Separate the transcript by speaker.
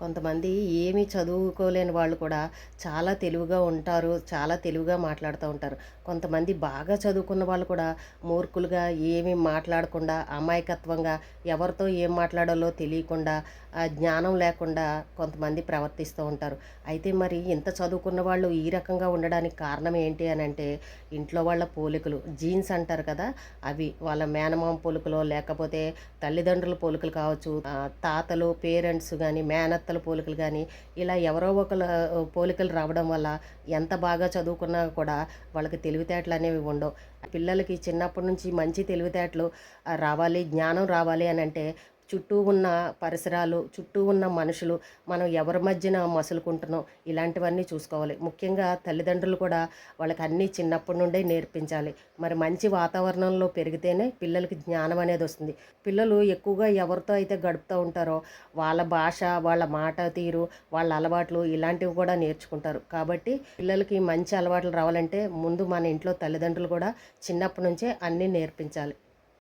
Speaker 1: కొంతమంది ఏమీ చదువుకోలేని వాళ్ళు కూడా చాలా తెలివిగా ఉంటారు చాలా తెలివిగా మాట్లాడుతూ ఉంటారు. కొంతమంది బాగా చదువుకున్న వాళ్ళు కూడా మూర్ఖులుగా ఏమీ మాట్లాడకుండా అమాయకత్వంగా ఎవరితో ఏం మాట్లాడాలో తెలియకుండా జ్ఞానం లేకుండా కొంతమంది ప్రవర్తిస్తూ ఉంటారు. అయితే మరి ఇంత చదువుకున్న వాళ్ళు ఈ రకంగా ఉండడానికి కారణం ఏంటి అని అంటే ఇంట్లో వాళ్ళ పోలికలు జీన్స్ అంటారు కదా అవి వాళ్ళ మేనమామ పోలికలో లేకపోతే తల్లిదండ్రుల పోలికలు కావచ్చు తాతలు పేరెంట్స్ కానీ మేనత్ మేనత్తల పోలికలు కానీ ఇలా ఎవరో ఒకరు పోలికలు రావడం వల్ల ఎంత బాగా చదువుకున్నా కూడా వాళ్ళకి తెలివితేటలు అనేవి ఉండవు. పిల్లలకి చిన్నప్పటి నుంచి మంచి తెలివితేటలు రావాలి జ్ఞానం రావాలి అని అంటే చుట్టూ ఉన్న పరిసరాలు చుట్టూ ఉన్న మనుషులు మనం ఎవరి మధ్యన మసులుకుంటున్నాం ఇలాంటివన్నీ చూసుకోవాలి. ముఖ్యంగా తల్లిదండ్రులు కూడా వాళ్ళకి అన్నీ చిన్నప్పటి నుండే నేర్పించాలి. మరి మంచి వాతావరణంలో పెరిగితేనే పిల్లలకి జ్ఞానం అనేది వస్తుంది. పిల్లలు ఎక్కువగా ఎవరితో అయితే గడుపుతూ ఉంటారో వాళ్ళ భాష వాళ్ళ మాట తీరు వాళ్ళ అలవాట్లు ఇలాంటివి కూడా నేర్చుకుంటారు. కాబట్టి పిల్లలకి మంచి అలవాట్లు రావాలంటే ముందు మన ఇంట్లో తల్లిదండ్రులు కూడా చిన్నప్పటి నుంచే అన్నీ నేర్పించాలి.